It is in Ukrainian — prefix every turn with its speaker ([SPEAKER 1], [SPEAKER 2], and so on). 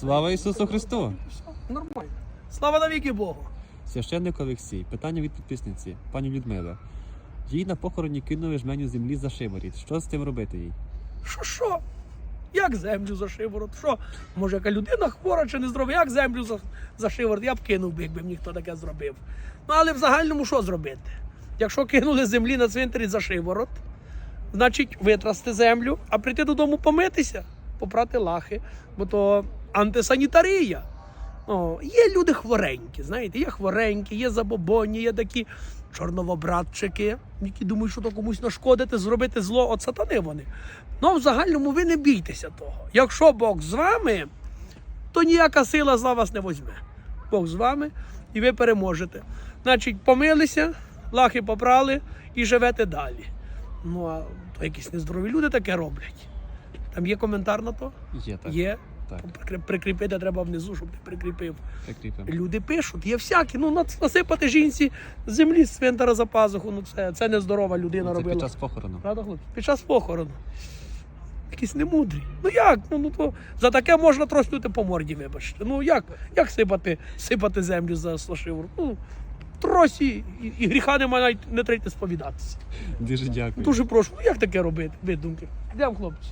[SPEAKER 1] Слава Ісусу Христу!
[SPEAKER 2] Нормально. Слава навіки Богу.
[SPEAKER 1] Священник Олексій. Питання від підписниці, пані Людмили. Їй на похороні кинули жменю землі за шиворіт. Що з цим робити їй?
[SPEAKER 2] Що що? Як землю за шиворот? Що? Може, яка людина хвора чи не здорова? Як землю за, за шиворот? Я б кинув би, якби мені хто таке зробив. Ну але в загальному що зробити? Якщо кинули землі на цвинтарі за шиворот, значить витрасти землю, а прийти додому помитися, попрати лахи, бо то антисанітарія. О, є люди хворенькі, знаєте, є хворенькі, є забобонні, є такі чорновобратчики, які думають, що то комусь нашкодити, зробити зло от сатани вони. Ну, в загальному ви не бійтеся того. Якщо Бог з вами, то ніяка сила зла вас не возьме. Бог з вами і ви переможете. Значить, помилися, лахи попрали і живете далі. Ну, а то якісь нездорові люди таке роблять. Там є коментар на то?
[SPEAKER 1] Є так.
[SPEAKER 2] Є.
[SPEAKER 1] Так,
[SPEAKER 2] Прикріпити треба внизу, щоб ти прикріпив.
[SPEAKER 1] прикріпимо.
[SPEAKER 2] Люди пишуть, є всякі. Ну, нас- насипати жінці землі з цвинтара за пазуху. Ну, це, це нездорова людина
[SPEAKER 1] Це
[SPEAKER 2] робила.
[SPEAKER 1] під час похорону.
[SPEAKER 2] Правда, хлопці? Під час похорону. Якісь немудрі. Ну як? Ну, ну то за таке можна троснути по морді, вибачте. Ну як? Як сипати, сипати землю за слашиву? Ну, тросі і, і гріха немає, навіть не треба сповідатися.
[SPEAKER 1] Дуже дякую.
[SPEAKER 2] Дуже прошу, ну як таке робити? Ви думки? Йдемо, хлопці.